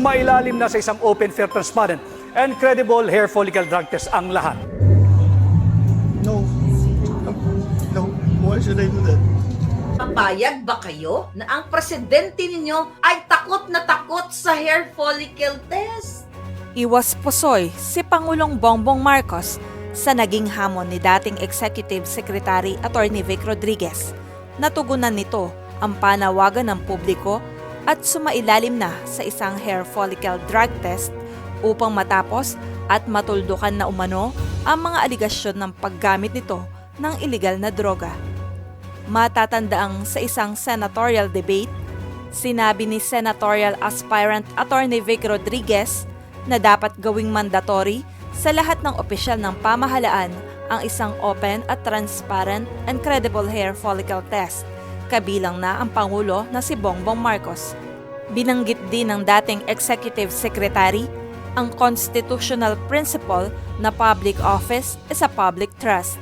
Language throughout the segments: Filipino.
Lumailalim na sa isang open, fair, transparent, and credible hair follicle drug test ang lahat. No. No. Why should I do that? Papayag ba kayo na ang presidente ninyo ay takot na takot sa hair follicle test? Iwas pusoy si Pangulong Bongbong Marcos sa naging hamon ni dating Executive Secretary Attorney Vic Rodriguez. Natugunan nito ang panawagan ng publiko at sumailalim na sa isang hair follicle drug test upang matapos at matuldukan na umano ang mga aligasyon ng paggamit nito ng iligal na droga. Matatandaang sa isang senatorial debate, sinabi ni senatorial aspirant Attorney Vic Rodriguez na dapat gawing mandatory sa lahat ng opisyal ng pamahalaan ang isang open at transparent and credible hair follicle test, kabilang na ang Pangulo na si Bongbong Marcos. Binanggit din ng dating Executive Secretary ang constitutional principle na public office is a public trust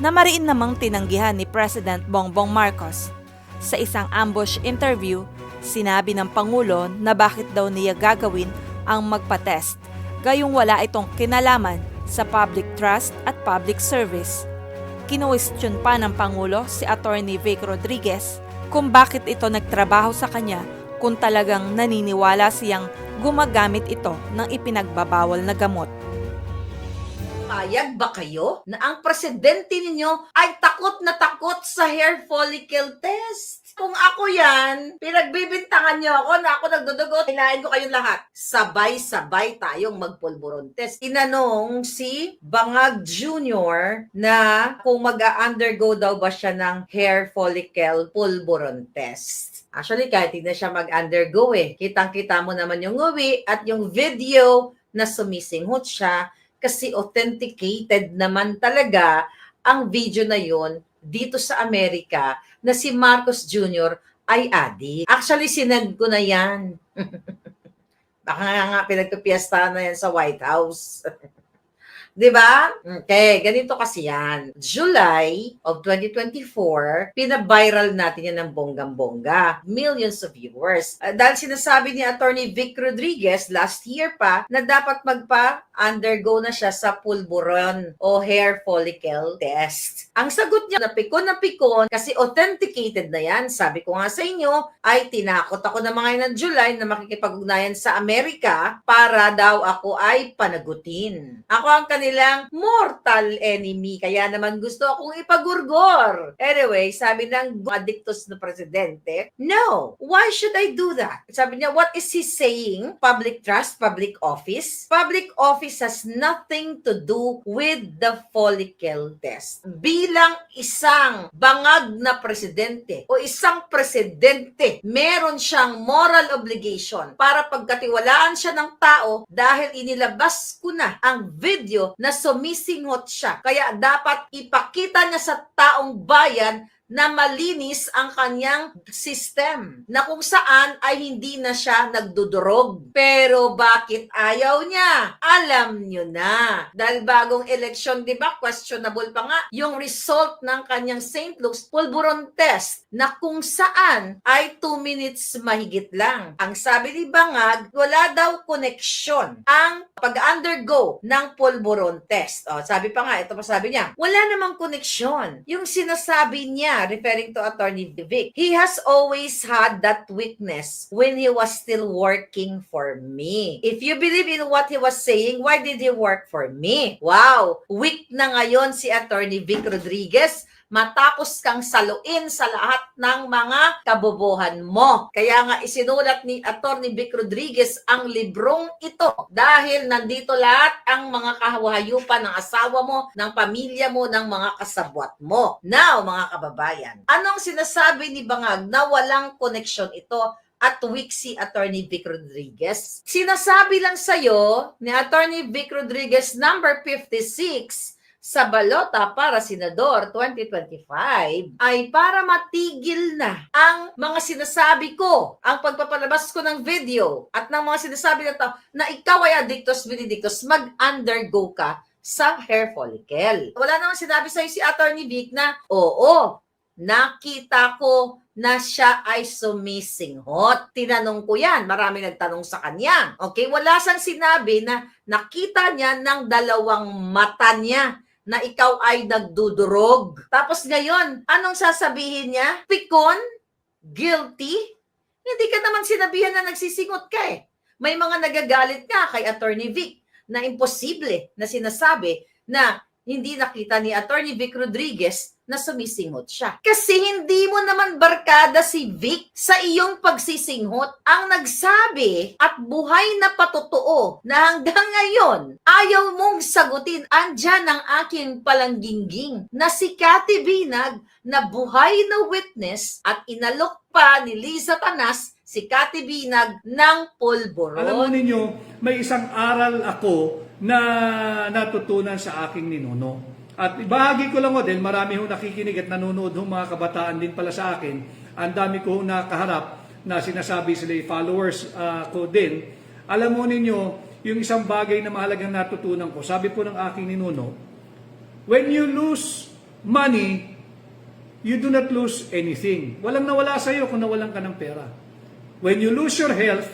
na mariin namang tinanggihan ni President Bongbong Marcos. Sa isang ambush interview, sinabi ng Pangulo na bakit daw niya gagawin ang magpa-test, gayong wala itong kinalaman sa public trust at public service. Kinuwestiyon pa ng Pangulo si Attorney Vic Rodriguez kung bakit ito nagtrabaho sa kanya kung talagang naniniwala siyang gumagamit ito ng ipinagbabawal na gamot. Papayag ba kayo na ang presidente ninyo ay takot na takot sa hair follicle test? Kung ako yan, pinagbibintangan niyo ako na ako nagdudugo, hilahin ko kayong lahat. Sabay-sabay tayong magpulburon test. Tinanong si Bangag Jr. na kung mag-undergo daw ba siya ng hair follicle pulburon test. Actually, kahit hindi siya mag-undergo eh. Kitang-kita mo naman yung uwi at yung video na sumisinghot siya kasi authenticated naman talaga ang video na yon dito sa Amerika na si Marcos Jr. ay addict. Actually, sinend ko na yan. Baka nga nga pinagpipiesta na yan sa White House. 'Di ba? Okay, ganito kasi yan. July of 2024, pina-viral natin yan ng bonggang-bongga. Millions of viewers. Uh, dahil sinasabi ni Attorney Vic Rodriguez last year pa na dapat magpa-undergo na siya sa pulburon o hair follicle test. Ang sagot niya, napikon na pikon kasi authenticated na yan. Sabi ko nga sa inyo, ay tinakot ako na mga ng July na makikipag-ugnayan sa Amerika para daw ako ay panagutin. Ako ang kanilang mortal enemy. Kaya naman gusto akong ipagurgor. Anyway, sabi ng addictus na presidente, No, why should I do that? Sabi niya, what is he saying? Public trust, public office? Public office has nothing to do with the follicle test. Bilang isang bangag na presidente o isang presidente, meron siyang moral obligation para pagkatiwalaan siya ng tao dahil inilabas ko na ang video na sumisinghot siya. Kaya dapat ipakita niya sa taong bayan na malinis ang kanyang system na kung saan ay hindi na siya nagdudurog. Pero bakit ayaw niya? Alam nyo na. Dahil bagong election, di ba, questionable pa nga yung result ng kanyang St. Luke's pulburon test na kung saan ay 2 minutes mahigit lang. Ang sabi ni Bangag, wala daw connection ang pag-undergo ng pulburon test. O, sabi pa nga, ito pa sabi niya, wala namang connection. Yung sinasabi niya, referring to Attorney Vic, he has always had that weakness when he was still working for me. If you believe in what he was saying, why did he work for me? Wow! Weak na ngayon si Attorney Vic Rodriguez matapos kang saluin sa lahat ng mga kabobohan mo. Kaya nga isinulat ni Attorney Vic Rodriguez ang librong ito dahil nandito lahat ang mga kahayupan ng asawa mo, ng pamilya mo, ng mga kasabwat mo. Now, mga kababayan, anong sinasabi ni Bangag na walang koneksyon ito at weak si Attorney Vic Rodriguez? Sinasabi lang sa'yo ni Attorney Vic Rodriguez number 56 sa balota para senador 2025 ay para matigil na ang mga sinasabi ko, ang pagpapalabas ko ng video at ng mga sinasabi na to na ikaw ay addictus benedictus, mag-undergo ka sa hair follicle. Wala namang sinabi sa'yo si Attorney Vic na, oo, nakita ko na siya ay sumisinghot. Tinanong ko yan. Marami nagtanong sa kanya. Okay, wala siyang sinabi na nakita niya ng dalawang mata niya na ikaw ay nagdudurog. Tapos ngayon, anong sasabihin niya? Pikon? Guilty? Hindi ka naman sinabihan na nagsisingot ka eh. May mga nagagalit nga kay Attorney Vic na imposible na sinasabi na hindi nakita ni Attorney Vic Rodriguez na sumisinghot siya. Kasi hindi mo naman barkada si Vic sa iyong pagsisinghot. Ang nagsabi at buhay na patotoo na hanggang ngayon ayaw mong sagutin. Andyan ang aking palanggingging na si Cathy Binag na buhay na witness at inalok pa ni Liza Tanas si Cathy Binag ng pulburon. Alam mo ninyo, may isang aral ako na natutunan sa aking ninuno. At ibahagi ko lang ho din, marami ho nakikinig at nanonood ho mga kabataan din pala sa akin. Ang dami ko ho nakaharap na sinasabi sila followers ah, ko din. Alam mo ninyo, yung isang bagay na mahalagang natutunan ko, sabi po ng aking ninuno, when you lose money, you do not lose anything. Walang nawala sa iyo kung nawalan ka ng pera. When you lose your health,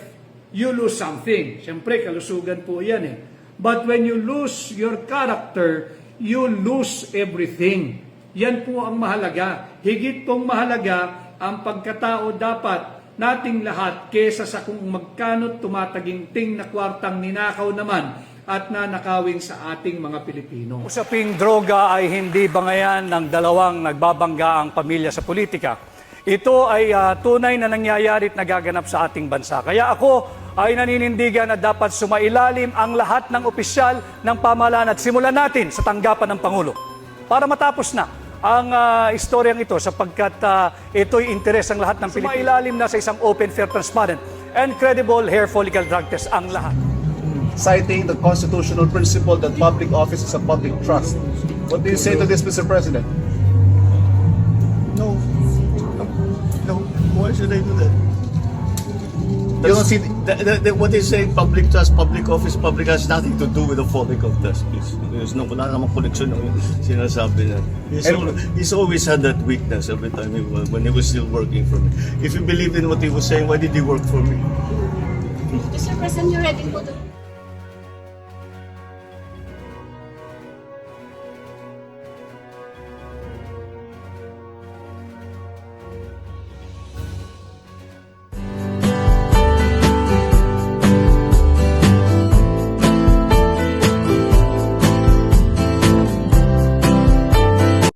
you lose something. Siyempre, kalusugan po yan eh. But when you lose your character, you lose everything. Yan po ang mahalaga. Higit pong mahalaga ang pagkatao dapat nating lahat kesa sa kung magkano tumataginting na kwartang ninakaw naman at nanakawin sa ating mga Pilipino. Usaping droga ay hindi bangayan ng dalawang nagbabangga ang pamilya sa politika. Ito ay ah, tunay na nangyayari at nagaganap sa ating bansa. Kaya ako ay naninindigan na dapat sumailalim ang lahat ng opisyal ng pamahalaan at simulan natin sa tanggapan ng Pangulo. Para matapos na ang ah, istoryang ito sapagkat ah, ito'y interes ng lahat ng Pilipino. Sumailalim na sa isang open, fair, transparent and credible hair follicle drug test ang lahat. citing the constitutional principle that public office is a public trust. What do you say to this, Mr. President? No. No. Why should I do that? You don't see The, the, the, what they say, public trust, public office, public has nothing to do with the follicle test. Please. There's no, wala namang connection yung sinasabi na. He's, And- al- he's always had that weakness every time he, wa- when he was still working for me. If he believed in what he was saying, why did he work for me? Mr. President, you're ready po to